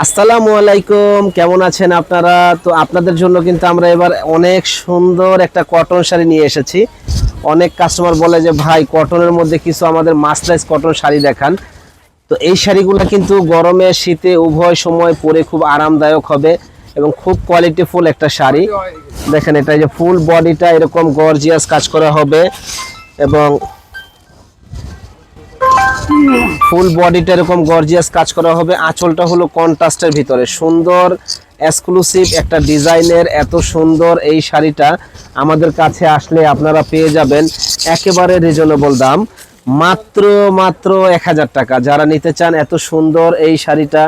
আসসালামু আলাইকুম, কেমন আছেন আপনারা? তো আপনাদের জন্য কিন্তু আমরা এবার অনেক সুন্দর একটা কটন শাড়ি নিয়ে এসেছি। অনেক কাস্টমার বলে যে, ভাই কটনের মধ্যে কিছু আমাদের মাস্টারাইজ কটন শাড়ি দেখান। তো এই শাড়িগুলো কিন্তু গরমে, শীতে, উভয় সময় পরে খুব আরামদায়ক হবে এবং খুব কোয়ালিটিফুল একটা শাড়ি। দেখেন এটা যে ফুল বডিটা এরকম গর্জিয়াস কাজ করা হবে এবং ফুল বডিটা এরকম গর্জিয়াস কাজ করা হবে। আঁচলটা হলো কন্ট্রাস্টের ভিতরে। সুন্দর এক্সক্লুসিভ একটা ডিজাইনের এত সুন্দর এই শাড়িটা আমাদের কাছে আসলে আপনারা পেয়ে যাবেন। একেবারে রিজনেবল দাম। মাত্র মাত্র এক হাজার টাকা। যারা নিতে চান এত সুন্দর এই শাড়িটা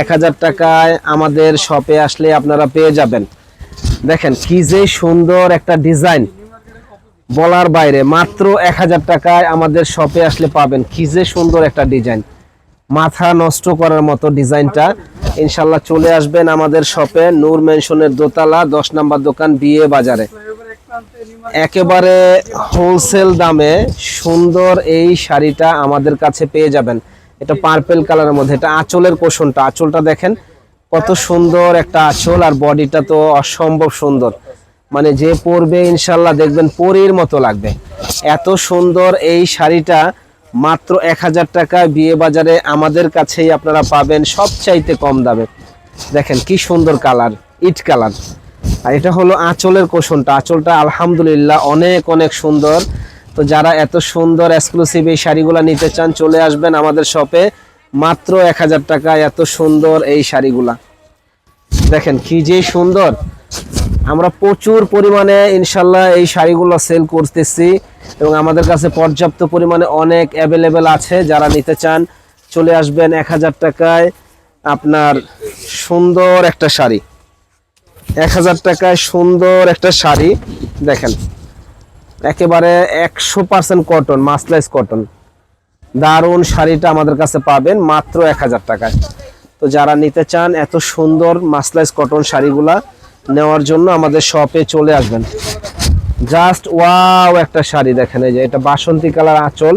এক হাজার টাকায় আমাদের শপে আসলে আপনারা পেয়ে যাবেন। দেখেন কি যে সুন্দর একটা ডিজাইন বলার বাইরে, মাত্র এক হাজার টাকায় আমাদের শপে আসলে পাবেন। কি যে সুন্দর একটা ডিজাইন মাথা নষ্ট করার মতো ডিজাইনটা ইনশাল্লাহ চলে আসবেন আমাদের শপে নূর মেনশনের দোতলা, দশ নম্বর দোকান, বিয়ে বাজারে। একেবারে হোলসেল দামে সুন্দর এই শাড়িটা আমাদের কাছে পেয়ে যাবেন। এটা পার্পেল কালারের মধ্যে, এটা আঁচলের কোষণটা আঁচলটা দেখেন, কত সুন্দর একটা আঁচল, আর বডিটা তো অসম্ভব সুন্দর। মানে যে পরবে, ইনশাল্লাহ দেখবেন পরীর মতো লাগবে। এত সুন্দর এই শাড়িটা মাত্র এক হাজার টাকা বিয়ে বাজারে আমাদের কাছেই আপনারা পাবেন সবচাইতে কম দামে। দেখেন কি সুন্দর কালার, ইট কালার। আর এটা হলো আঁচলের কোষণটা। আঁচলটা আলহামদুলিল্লাহ অনেক অনেক সুন্দর। তো যারা এত সুন্দর এক্সক্লুসিভ এই শাড়িগুলো নিতে চান, চলে আসবেন আমাদের শপে মাত্র এক হাজার টাকা এত সুন্দর এই শাড়িগুলা। দেখেন কি যে সুন্দর। আমরা প্রচুর পরিমাণে ইনশাল্লাহ এই শাড়িগুলো সেল করতেছি এবং আমাদের কাছে পর্যাপ্ত পরিমাণে অনেক অ্যাভেলেবেল আছে, যারা নিতে চান, চলে আসবেন এক হাজার টাকায় আপনার সুন্দর একটা শাড়ি। এক হাজার টাকায় সুন্দর একটা শাড়ি, দেখেন, একেবারে একশো পার্সেন্ট কটন মাসলাইজ কটন দারুণ শাড়িটা আমাদের কাছে পাবেন মাত্র এক হাজার টাকায়। তো যারা নিতে চান, এত সুন্দর মাসলাইজ কটন শাড়িগুলা নেওয়ার জন্য আমাদের শপে চলে আসবেন। জাস্ট ওয়াও একটা শাড়ি দেখেন, এই যে এটা বাসন্তী কালার আঁচল।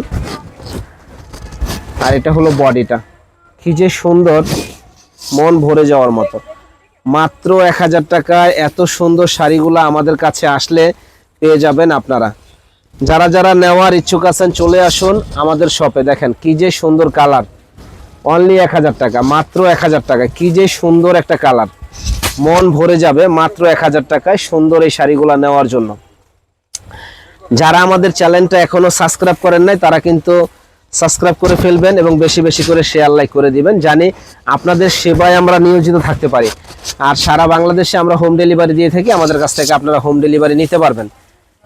আর এটা হলো বডিটা কি যে সুন্দর, মন ভরে যাওয়ার মতো। মাত্র এক হাজার টাকায় এত সুন্দর শাড়িগুলো আমাদের কাছে আসলে পেয়ে যাবেন আপনারা। যারা যারা নেওয়ার ইচ্ছুক আছেন, চলে আসুন আমাদের শপে দেখেন, কি যে সুন্দর কালার। অনলি এক হাজার টাকা, মাত্র এক হাজার টাকা। কি যে সুন্দর একটা কালার। মন ভরে যাবে মাত্র এক হাজার টাকায় সুন্দর এই শাড়িগুলো নেওয়ার জন্য। যারা আমাদের চ্যানেলটা এখনও সাবস্ক্রাইব করেন নাই, তারা কিন্তু সাবস্ক্রাইব করে ফেলবেন এবং বেশি বেশি করে শেয়ার লাইক করে দিবেন জানি আপনাদের সেবায় আমরা নিয়োজিত থাকতে পারি। আর সারা বাংলাদেশে আমরা হোম ডেলিভারি দিয়ে থাকি, আমাদের কাছ থেকে আপনারা হোম ডেলিভারি নিতে পারবেন।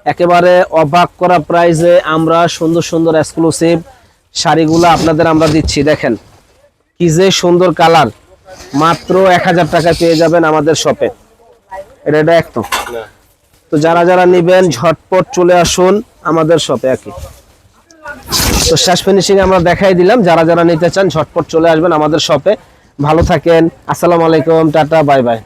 একেবারে অবাক করা প্রাইজে আমরা সুন্দর সুন্দর এক্সক্লুসিভ শাড়িগুলো আপনাদের আমরা দিচ্ছি। দেখেন কি যে সুন্দর কালার মাত্র এক হাজার টাকা পেয়ে যাবেন আমাদের শপে এটা এটা একদম তো। যারা যারা নেবেন ঝটপট চলে আসুন আমাদের শপে একই তো শেষ ফিনিশিং আমরা দেখাই দিলাম। যারা যারা নিতে চান ঝটপট চলে আসবেন আমাদের শপে ভালো থাকেন। আসসালামু আলাইকুম। টাটা। Bye bye.